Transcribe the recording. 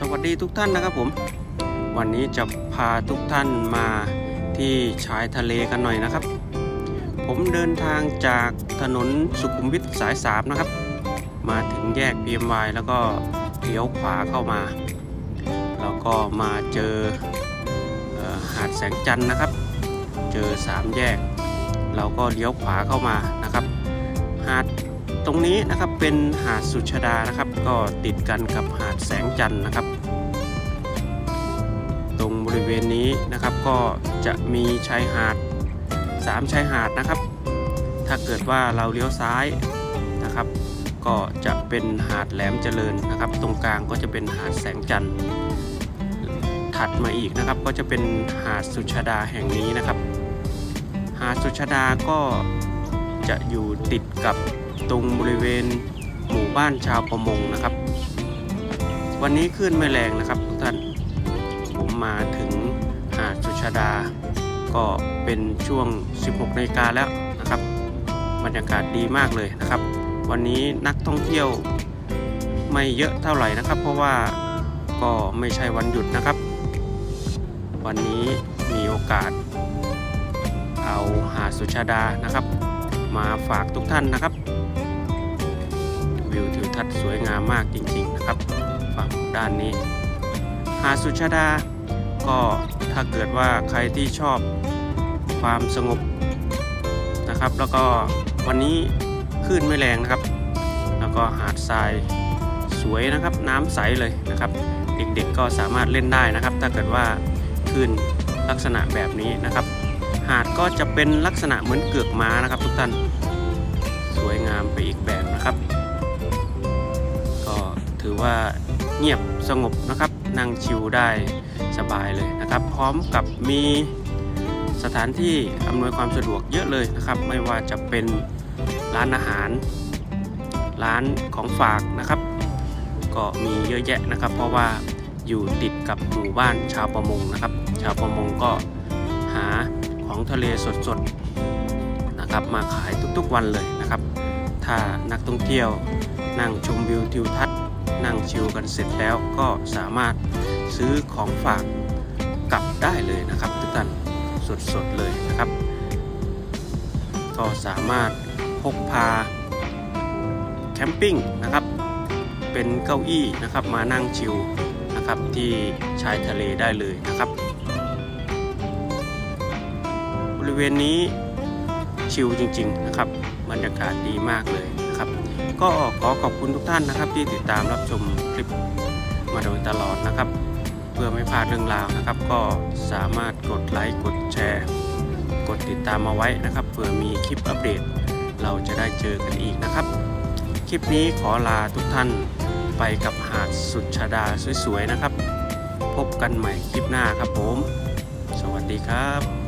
สวัสดีทุกท่านนะครับผม วันนี้จะพาทุกท่านมาที่ชายทะเลกันหน่อยนะครับ ผมเดินทางจากถนนสุขุมวิทสาย3นะครับ มาถึงแยก PMY แล้วก็เลี้ยวขวาเข้ามา แล้วก็มาเจอเออหาดแสงจันทร์นะครับ เจอ3แยก เราก็เลี้ยวขวาเข้ามา ตรงนี้นะครับเป็นหาดสุชดานะครับ ก็ติดกันกับหาดแสงจันทร์นะครับ ตรงบริเวณนี้นะครับก็จะมีชายหาด 3ชายหาดนะครับ ถ้าเกิดว่าเราเลี้ยวซ้ายนะครับ ก็จะเป็นหาดแหลมเจริญนะครับ ตรงกลางก็จะเป็นหาดแสงจันทร์ถัดมาอีกนะครับก็จะเป็นหาดสุชดาแห่งนี้นะครับ หาดสุชดาก็จะอยู่ติดกับ ตรงบริเวณหมู่บ้านชาวประมงนะครับ วันนี้คลื่นไม่แรงนะครับทุกท่านผมมาถึงหาดสุชาดา ก็เป็นช่วง 16นาฬิกาแล้วนะครับบรรยากาศดีมากเลยนะครับ วันนี้นักท่องเที่ยวไม่เยอะเท่าไหร่นะครับ เพราะว่าก็ไม่ใช่วันหยุดนะครับ วันนี้มีโอกาส เอาหาดสุชาดานะครับ มาฝากทุกท่านนะครับ วิวทิวทัศน์สวยงามมากจริงๆนะครับ ฝั่งด้านนี้ หาดสุชาดา ก็ถ้าเกิดว่าใครที่ชอบความสงบนะครับ แล้วก็วันนี้คลื่นไม่แรงนะครับ แล้วก็หาดทรายสวยนะครับ น้ำใสเลยนะครับ เด็กๆก็สามารถเล่นได้นะครับ ถ้าเกิดว่าคลื่นลักษณะแบบนี้นะครับ หาดก็จะเป็นลักษณะเหมือนเกือกม้านะครับ ทุกท่านสวยงามไปอีกแบบนะครับ ก็ถือว่าเงียบสงบนะครับ นั่งชิลได้สบายเลยนะครับ พร้อมกับมีสถานที่อำนวยความสะดวกเยอะเลยนะครับ ไม่ว่าจะเป็นร้านอาหาร ร้านของฝากนะครับ ก็มีเยอะแยะนะครับ เพราะว่าอยู่ติดกับหมู่บ้านชาวประมงนะครับ ชาวประมงก็หา ของทะเลสดๆนะครับมาขายทุกๆวันเลยนะครับ ถ้านักท่องเที่ยวนั่งชมวิวทิวทัศน์นั่งชิลกันเสร็จแล้วก็สามารถซื้อของฝากกลับได้เลยนะครับ ทุกท่านสดๆเลยนะครับ ก็สามารถพกพาแคมปิ้งนะครับ เป็นเก้าอี้นะครับมานั่งชิลนะครับที่ชายทะเลได้เลยนะครับ ริเวณนี้ชิลจริง ๆ นะครับบรรยากาศดีมากเลยนะครับ ก็ขอขอบคุณทุกท่านนะครับ ที่ติดตามรับชมคลิปมาโดยตลอดนะครับ เพื่อไม่พลาดเรื่องราวนะครับ ก็สามารถกดไลค์กดแชร์ กดติดตามมาไว้นะครับเผื่อมีคลิปอัปเดต เราจะได้เจอกันอีกนะครับ คลิปนี้ขอลาทุกท่านไปกับหาดสุดชาดาสวยๆนะครับ พบกันใหม่คลิปหน้าครับผม สวัสดีครับ